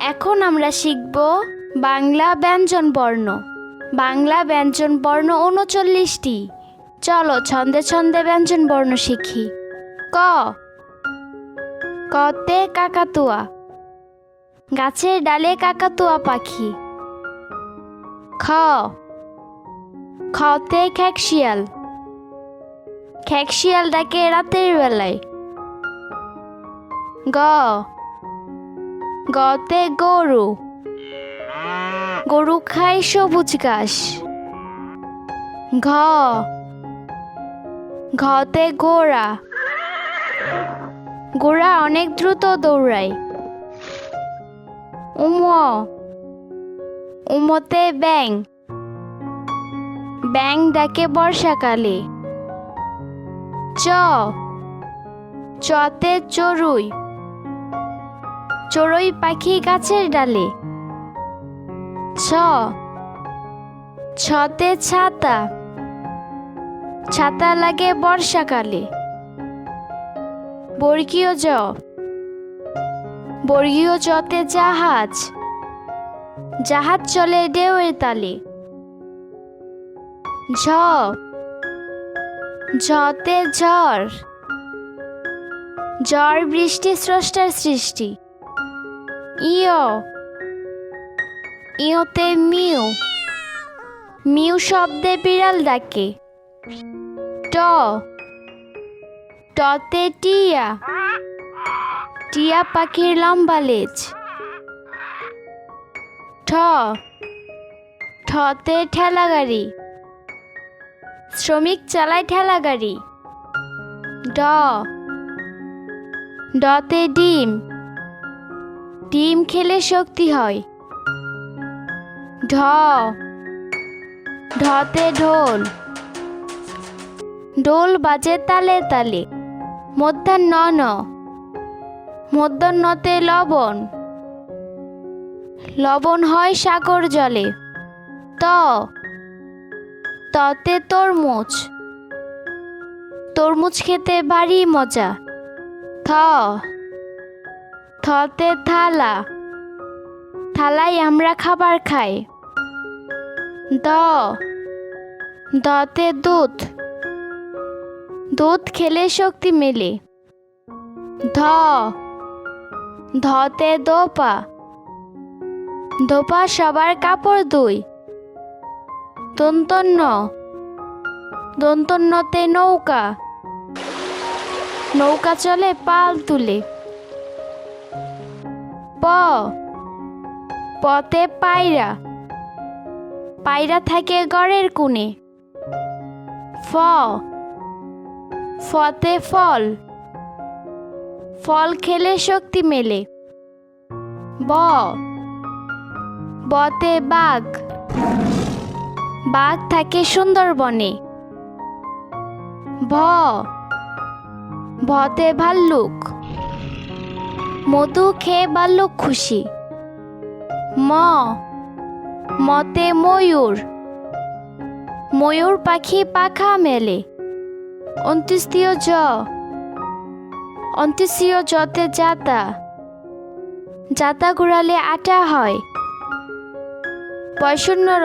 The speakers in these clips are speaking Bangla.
এখন আমরা শিখব বাংলা ব্যঞ্জন বর্ণ। বাংলা ব্যঞ্জন বর্ণ উনচল্লিশটি। চলো ছন্দে ছন্দে ব্যঞ্জন বর্ণ শিখি। ক। কতে কাকাতুয়া। গাছের ডালে কাকাতুয়া পাখি। খ। খতে খ্যাকশিয়াল খ্যাকশিয়াল ডাকে রাতের বেলায়। গ। গতে গরু। গরু খায় সবুজ ঘাস। ঘ। ঘতে ঘোড়া। ঘোড়া অনেক দ্রুত দৌড়ায়। উম। উমতে ব্যাং ব্যাং ডাকে বর্ষাকালে। চ। চতে চড়ুই। চড়ুই পাখি গাছের ডালে। ছ। ছতে ছাতা। ছাতা লাগে বর্ষাকালে। বর্গীয় জ। বর্গীয় জতে জাহাজ। জাহাজ চলে ঢেউয়ের তালে। ঝ। ঝতে ঝড়। ঝড় বৃষ্টি স্রষ্টার সৃষ্টি। ইয়। ইয়তে মিউ। মিউ শব্দে বিড়াল ডাকে। ট। টতে টিয়া। টিয়া পাখির লম্বা লেজ। ঠ। ঠতে ঠেলা গাড়ি শ্রমিক চালায় ঠেলা গাড়ি ড। ডতে ডিম। ডিম খেলে শক্তি হয়। ঢ। ঢতে ঢোল। ঢোল বাজে তালে তালে। মধ্যাহ্ন। ন মধ্যাহ্নতে লবণ। লবণ হয় সাগর জলে। ত। ততে তরমুজ। তরমুজ খেতে ভারী মজা। থ। থতে থালা। থালায় আমরা খাবার খাই। দ। দতে দুধ। দুধ খেলে শক্তি মেলে। ধ। ধতে দোপা। দোপা সবার কাপড় দুই দন্তন্য। দন্তন্যতে নৌকা। নৌকা চলে পাল তুলে। পতে পায়রা। পায়রা থাকে গড়ের কোণে। ফ। ফতে ফল। ফল খেলে শক্তি মেলে। ব। বতে বাঘ। বাঘ থাকে সুন্দরবনে। ভ। ভতে ভাল্লুক। মধু খেয়ে ভাল্লুক খুশি। ম, মতে ময়ূর। ময়ূর পাখি পাখা মেলে। অন্ত্যেষ্টিয় জ। অন্ত্যেষ্টিয় জতে যাতা। যাতা ঘুরালে আটা হয়। বৈষণ্যর,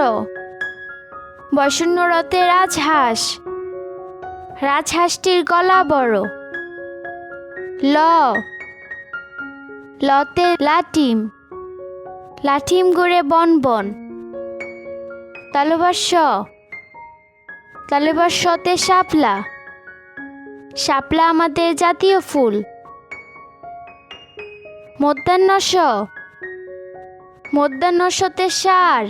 বৈষণ্যরতে রাজহাঁস। রাজহাঁসটির গলা বড়। ল লতে লাটিম। লাঠিম গড়ে বন বন। তালুবাস তালুবাসতে শাপলা। শাপলা আমাদের জাতীয় ফুল। মধ্যাহ্নস মধ্যাহ্নসতে সার।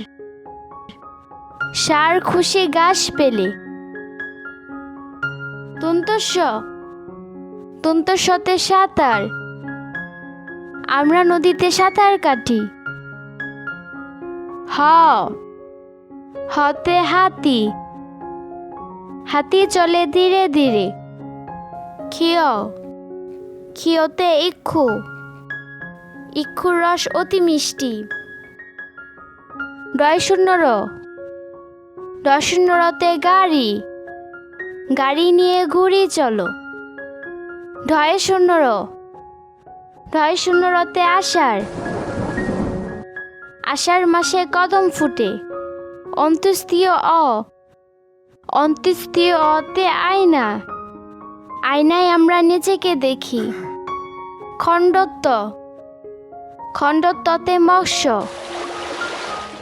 সার খুশি গাছ পেলে। তন্তস্য। তন্তস্যতে সাঁতার। আমরা নদীতে সাঁতার কাটি। হ। হতে হাতি। হাতি চলে ধীরে ধীরে। ক্ষিয়। ক্ষিয়তে ইক্ষু। ইক্ষুর রস অতি মিষ্টি। ডয় শূন্য র ডয় শূন্য রতে গাড়ি। গাড়ি নিয়ে ঘুরি চলো। ঢয় শূন্য র ঢয় শূন্য রতে আষাঢ়। আষাঢ় মাসে কদম ফুটে। অন্ত্যেষ্টিয় অ। অন্ত্যেষ্টিয় অতে আয়না। আয়নায় আমরা নিজেকে দেখি। খণ্ডত্ব। খণ্ডত্বতে মৎস্য।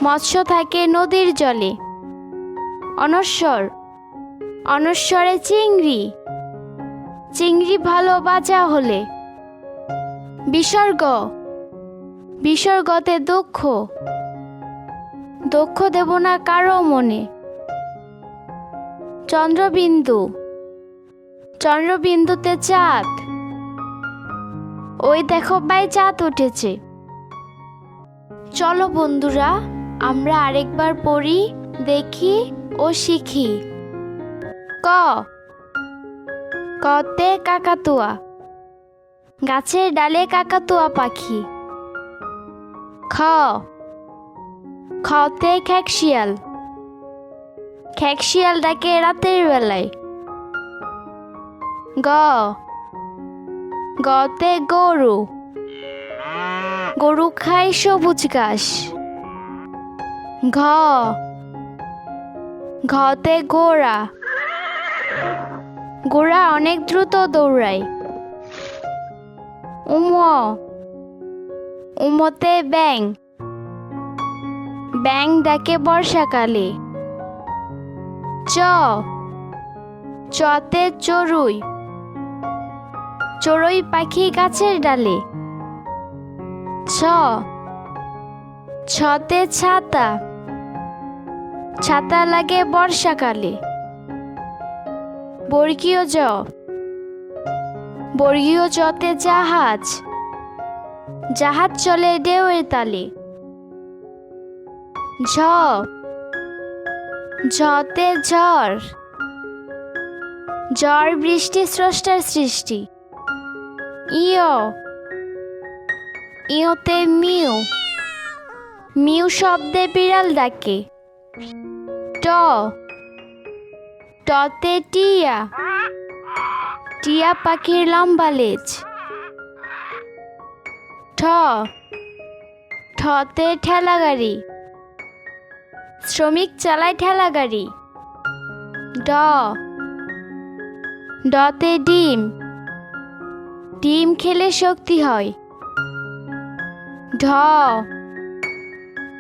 মৎস্য থাকে নদীর জলে। অনস্বর অনস্বরে চিংড়ি। চিংড়ি ভালো বাজা হলে। বিসর্গ। বিসর্গতে দুঃখ। দুঃখ দেব না কারও মনে। চন্দ্রবিন্দু। চন্দ্রবিন্দুতে চাঁদ। ওই দেখো ভাই চাঁদ উঠেছে। চলো বন্ধুরা, আমরা আরেকবার পড়ি, দেখি ও শিখি। ক। কতে কাকাতুয়া। গাছের ডালে কাকাতুয়া পাখি। খ খতে খ্যাকশিয়াল খ্যাকশিয়াল ডাকে রাতের বেলায়। গ গতে গরু। গরু খায় সবুজ ঘাস। ঘ ঘতে ঘোড়া। ঘোড়া অনেক দ্রুত দৌড়ায়। উম উমতে ব্যাং ব্যাং ডাকে বর্ষাকালে চ চতে চড়ুই চড়ুই পাখি গাছের ডালে ছ ছতে ছাতা ছাতা লাগে বর্ষাকালে বর্গীয় জ বর্গীয় জতে জাহাজ জাহাজ চলে ঢেউয়ের তালে। ঝ, ঝতে ঝড় ঝড় বৃষ্টি স্রষ্টার সৃষ্টি। ইয়, ইয়তে মিউ মিউ শব্দে বিড়াল ডাকে। ট, টতে টিয়া টিয়া পাখির লম্বা লেজ। ঠ। ঠতে ঠেলা গাড়ি। শ্রমিক চালায় ঠেলা গাড়ি। ড। ডতে ডিম। ডিম খেলে শক্তি হয়। ঢ।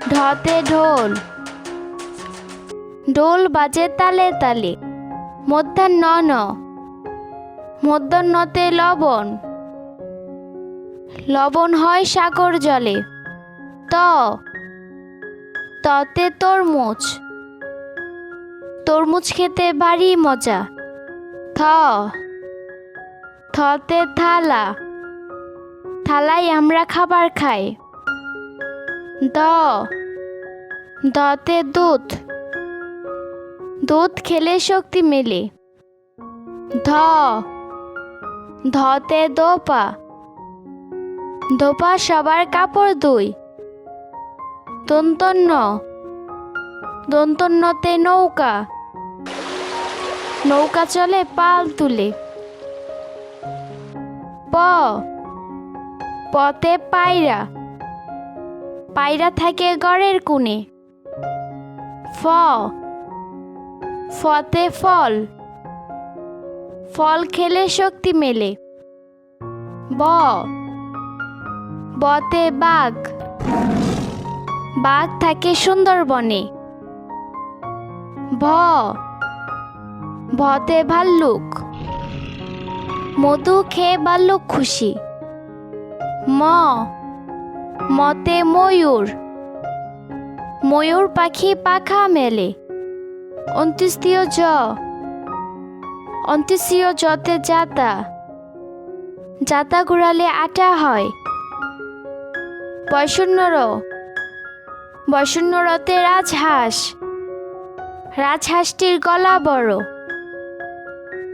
ঢতে ঢোল। ঢোল বাজে তালে তালে। মধ্যাহ্ন ন মধ্যাহ্নতে লবণ। লবণ হয় সাগর জলে। ত। ততে তরমুজ। তরমুজ খেতে ভারী মজা। থ। থতে থালা। থালায় আমরা খাবার খাই। দ। দতে দুধ। দুধ খেলে শক্তি মেলে। ধ। ধতে দোপা। দোপা সবার কাপড় দুই। দন্তন্য। দন্তন্যতে নৌকা। নৌকা চলে পাল তুলে। প। পতে পায়রা। পায়রা থাকে গড়ের কোণে। ফ। ফতে ফল। ফল খেলে শক্তি মেলে। ব। বতে বাঘ। বাঘ থাকে সুন্দরবনে। ভ। ভতে ভাল্লুক। মধু খেয়ে ভাল্লুক খুশি। ম। মতে ময়ূর। ময়ূর পাখি পাখা মেলে। অন্ত্যেষ্টিয় জ। অন্ত্যেষ্টিয় জতে জাতা জাতা ঘুরালে আটা হয়। বয়শূন্যর বয়শূন্যরতে রাজহাঁস। রাজহাঁসটির গলা বড়।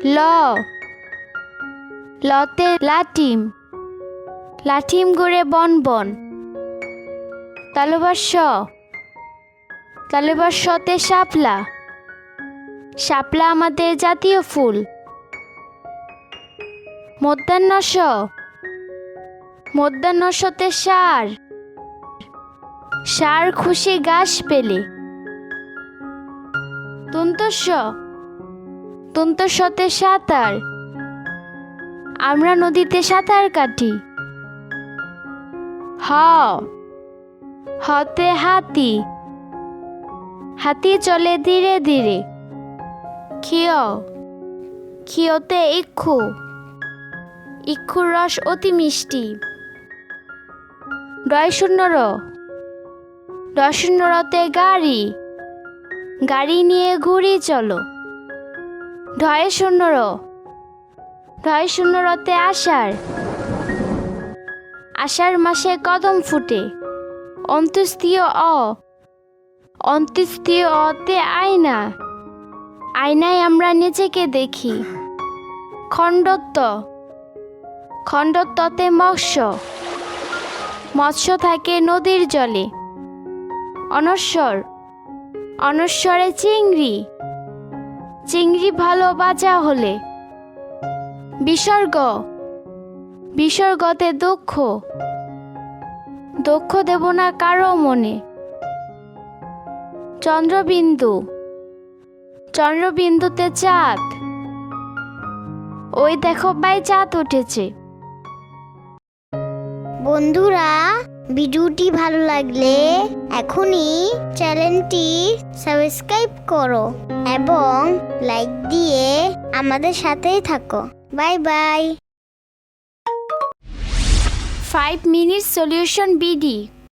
ল। লতে লাটিম লাঠিম গড়ে বন বন। তালুবাস তালুবাসতে শাপলা। শাপলা আমাদের জাতীয় ফুল। মধ্যাহ্নস মধ্যাহ্নসতে সার। সার খুশি গাছ পেলে। তন্তস্য। তন্তস্যতে সাঁতার। আমরা নদীতে সাঁতার কাটি। হ। হতে হাতি। হাতি চলে ধীরে ধীরে। ক্ষিয়। ক্ষিয়তে ইক্ষু। ইক্ষুর রস অতি মিষ্টি। ডয় শূন্য র শূন্য রতে গাড়ি। গাড়ি নিয়ে ঘুরি চলো। ঢয় শূন্য র শূন্য রতে আষাঢ়। আষাঢ় মাসে কদম ফুটে। অন্ত্যেষ্টিয় অ। অন্ত্যেষ্টিয় অতে আয়না। আয়নায় আমরা নিজেকে দেখি। খণ্ডত্ব। খণ্ডত্বতে মৎস্য। মৎস্য থাকে নদীর জলে। অনস্বর অনস্বরে চিংড়ি। চিংড়ি ভালো বাজা হলে। বিসর্গ। বিসর্গতে দুঃখ। দুঃখ দেব না কারও মনে। চন্দ্রবিন্দু। চন্দ্রবিন্দুতে চাঁদ। ওই দেখো ভাই চাঁদ উঠেছে। বন্ধুরা ভিডিওটি ভালো লাগলে এখনই চ্যানেলটি সাবস্ক্রাইব করো এবং লাইক দিয়ে আমাদের সাথেই থাকো। Bye bye. Five minute solution BD.